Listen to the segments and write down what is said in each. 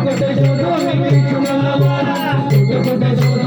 కొట్టే చోటు మీకు ఇచ్చుకున్నావా కొట్టే చోటు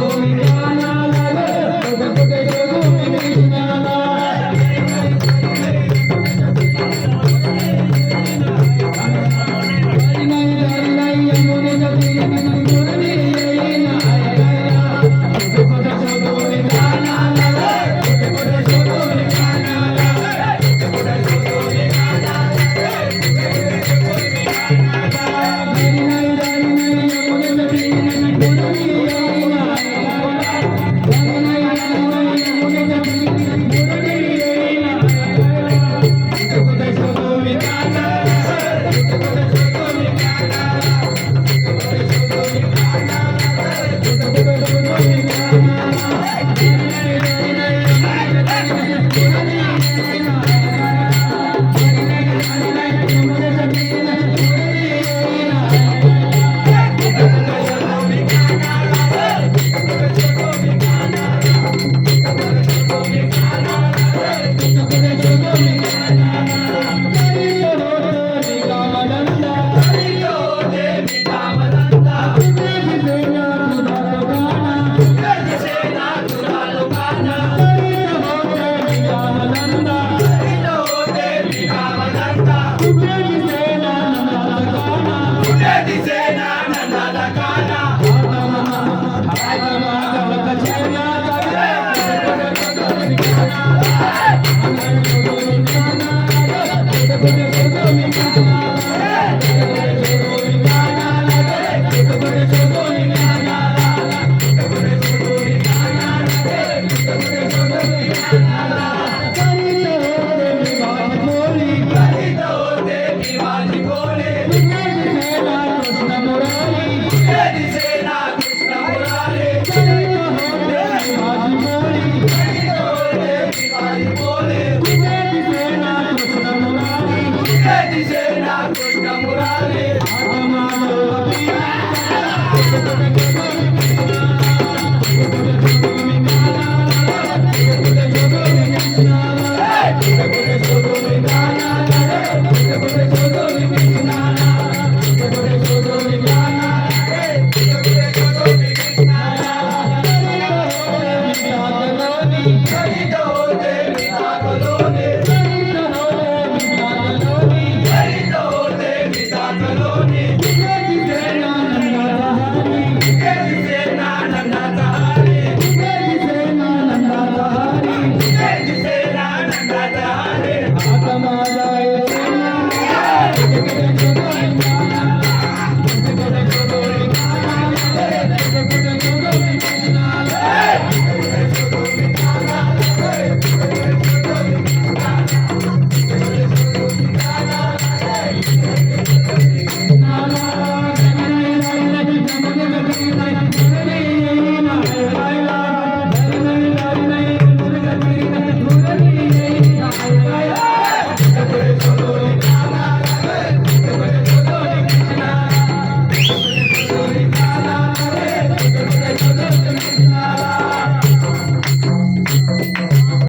আমার